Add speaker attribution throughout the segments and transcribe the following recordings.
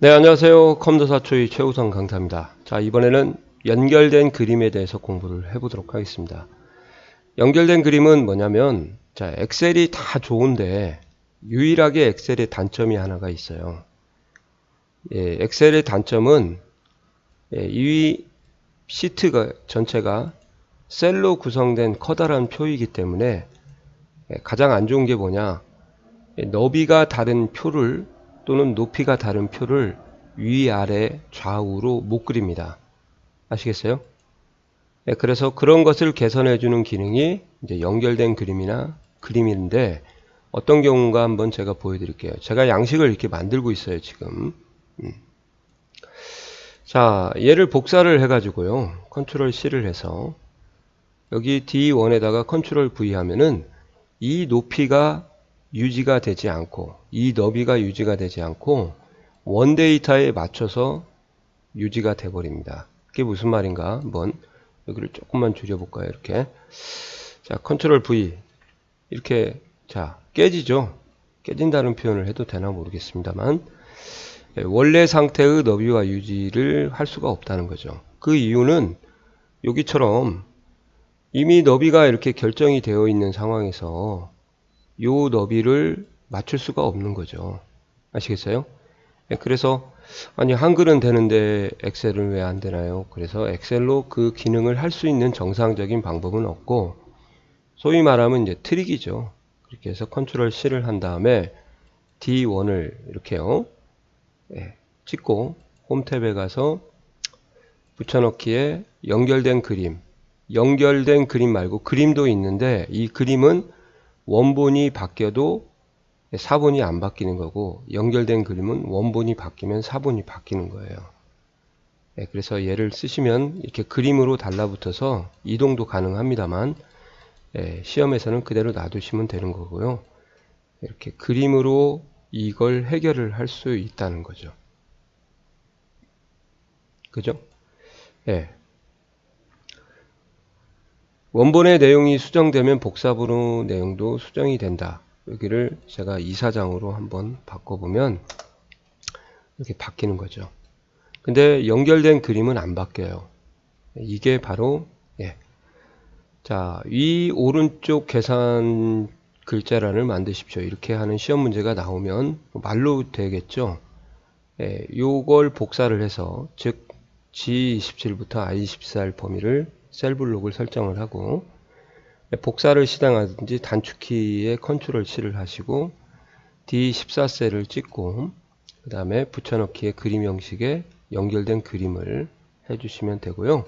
Speaker 1: 네, 안녕하세요. 컴퓨터사초의 최우성 강사입니다. 자, 이번에는 연결된 그림에 대해서 공부를 해보도록 하겠습니다. 연결된 그림은 뭐냐면, 자, 엑셀이 다 좋은데, 유일하게 엑셀의 단점이 하나가 있어요. 예, 엑셀의 단점은, 예, 이 시트가, 전체가 셀로 구성된 커다란 표이기 때문에, 예, 가장 안 좋은 게 뭐냐, 예, 너비가 다른 표를 또는 높이가 다른 표를 위아래 좌우로 못 그립니다. 아시겠어요? 네, 그래서 그런 것을 개선해 주는 기능이 이제 연결된 그림이나 그림인데 어떤 경우가 한번 제가 보여드릴게요. 제가 양식을 이렇게 만들고 있어요 지금. 음. 자 얘를 복사를 해가지고요. 컨트롤 C를 해서 여기 D1에다가 컨트롤 V 하면은 이 높이가 유지가 되지 않고 이 너비가 유지가 되지 않고 원 데이터에 맞춰서 유지가 돼 버립니다. 그게 무슨 말인가? 한번 여기를 조금만 줄여볼까요? 이렇게. 자 컨트롤 V. 이렇게 자 깨지죠? 깨진다는 표현을 해도 되나 모르겠습니다만 예, 원래 상태의 너비와 유지를 할 수가 없다는 거죠. 그 이유는 여기처럼 이미 너비가 이렇게 결정이 되어 있는 상황에서 요 너비를 맞출 수가 없는 거죠. 아시겠어요? 네, 그래서 아니 한글은 되는데 엑셀은 왜 안 되나요? 그래서 엑셀로 그 기능을 할 수 있는 정상적인 방법은 없고 소위 말하면 이제 트릭이죠. 그렇게 해서 컨트롤 C를 한 다음에 D1을 이렇게요. 네, 찍고 홈 탭에 가서 붙여넣기에 연결된 그림 연결된 그림 말고 그림도 있는데 이 그림은 원본이 바뀌어도 사본이 안 바뀌는 거고 연결된 그림은 원본이 바뀌면 사본이 바뀌는 거예요. 네, 그래서 얘를 쓰시면 이렇게 그림으로 달라붙어서 이동도 가능합니다만 네, 시험에서는 그대로 놔두시면 되는 거고요. 이렇게 그림으로 이걸 해결을 할 수 있다는 거죠. 그죠? 예. 원본의 내용이 수정되면 복사본의 내용도 수정이 된다. 여기를 제가 이사장으로 한번 바꿔보면 이렇게 바뀌는 거죠. 근데 연결된 그림은 안 바뀌어요. 이게 바로 예. 자, 위 오른쪽 계산 글자란을 만드십시오. 이렇게 하는 시험 문제가 나오면 말로 되겠죠. 예, 요걸 복사를 해서 즉 G27부터 I24일 범위를 셀 블록을 설정을 하고 복사를 실행하든지 단축키에 컨트롤 C를 하시고 D14셀을 찍고 그 다음에 붙여넣기에 그림 형식에 연결된 그림을 해주시면 되고요.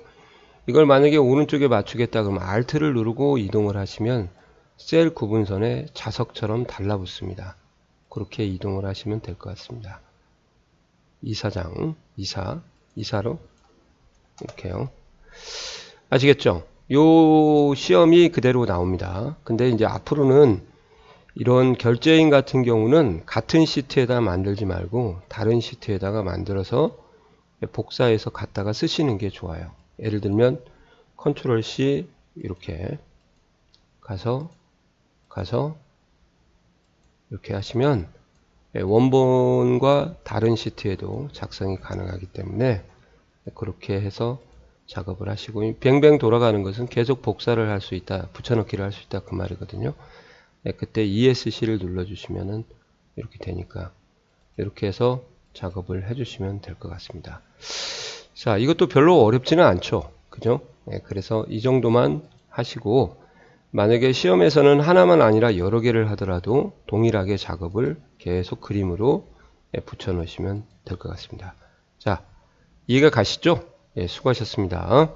Speaker 1: 이걸 만약에 오른쪽에 맞추겠다 그러면 Alt를 누르고 이동을 하시면 셀 구분선에 자석처럼 달라붙습니다. 그렇게 이동을 하시면 될 것 같습니다. 이사장, 이사, 이사로 이렇게요. 아시겠죠? 요 시험이 그대로 나옵니다. 근데 이제 앞으로는 이런 결제인 같은 경우는 같은 시트에다 만들지 말고 다른 시트에다가 만들어서 복사해서 갖다가 쓰시는 게 좋아요. 예를 들면 컨트롤 C 이렇게 가서 가서 이렇게 하시면 원본과 다른 시트에도 작성이 가능하기 때문에 그렇게 해서 작업을 하시고 뱅뱅 돌아가는 것은 계속 복사를 할 수 있다 붙여넣기를 할 수 있다 그 말이거든요. 네, 그때 ESC를 눌러주시면은 이렇게 되니까 이렇게 해서 작업을 해주시면 될 것 같습니다. 자 이것도 별로 어렵지는 않죠. 그죠? 네, 그래서 이 정도만 하시고 만약에 시험에서는 하나만 아니라 여러 개를 하더라도 동일하게 작업을 계속 그림으로 네, 붙여 넣으시면 될 것 같습니다. 자 이해가 가시죠 예, 수고하셨습니다.